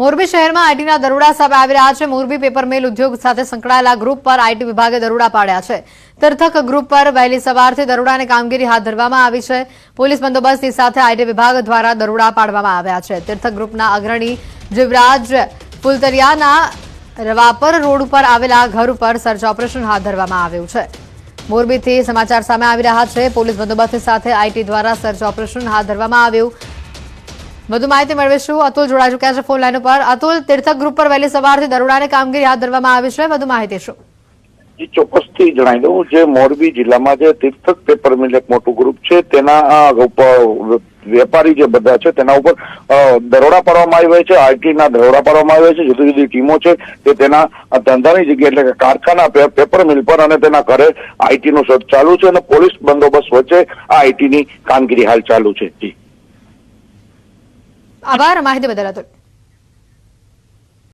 મોરબી શહેરમાં આઈટીના દરોડા સામે આવી રહ્યા છે. મોરબી પેપર મિલ ઉદ્યોગ સાથે સંકળાયેલા ગ્રુપ પર આઈટી વિભાગે દરોડા પાડ્યા છે. તીર્થક ગ્રુપ પર વહેલી સવારથી દરોડાની કામગીરી હાથ ધરવામાં આવી છે. પોલીસ બંદોબસ્તની સાથે આઈટી વિભાગ દ્વારા દરોડા પાડવામાં આવ્યા છે. તીર્થક ગ્રુપના અગ્રણી જીવરાજ ફુલતરિયાના રવાપર રોડ ઉપર આવેલા ઘર ઉપર સર્ચ ઓપરેશન હાથ ધરવામાં આવ્યું છે. મોરબીથી સમાચાર સામે આવી રહ્યા છે. પોલીસ બંદોબસ્તની સાથે આઈટી દ્વારા સર્ચ ઓપરેશન હાથ ધરવામાં આવ્યું. વધુ માહિતી મેળવીશું. અતુલ જોડાઈ ચુક્યા છે ફોન લાઈન ઉપર. અતુલ, તીર્થક ગ્રુપ પર વહેલી સવારથી દરોડાની કામગીરી હાથ ધરવામાં આવી છે. વધુ માહિતી શું? ચોક્કસથી જણાવી દઉં. જે મોરબી જિલ્લામાં જે તીર્થક પેપર મિલ એક મોટું ગ્રુપ છે, તેના વેપારી જે બધા છે, તેના ઉપર દરોડા પાડવામાં આવ્યા છે. આઈટી ના દરોડા પાડવામાં આવ્યા છે. જુદી જુદી ટીમો છે, તે તેના ધંધાની જગ્યાએ એટલે કે કારખાના પેપર મિલ પર અને તેના ઘરે આઈટી નું ચાલુ છે અને પોલીસ બંદોબસ્ત વચ્ચે આ આઈટી ની કામગીરી હાલ ચાલુ છે. જી. આભાર માહિતી બદલ અતુલ